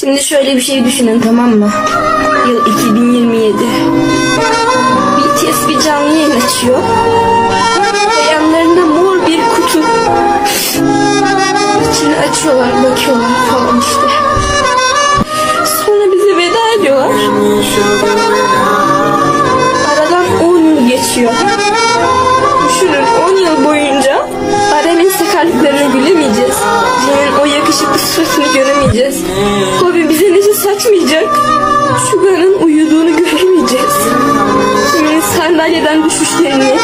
Şimdi şöyle bir şey düşünün tamam mı? Yıl 2027. BTS bir canlı yayın açıyor. Ve yanlarında mor bir kutu. İçini açıyorlar, bakıyorlar falan işte. Sonra bize veda ediyorlar. Aradan 10 yıl geçiyor. Düşünün 10 yıl boyunca Arem'in sakarlıklarını gülemeyeceğiz. Cem'in o yakışıklı suratını saçmayacak. Sugar'ın uyuduğunu göremeyeceğiz. Cem'in sandalyeden düşüşlerini,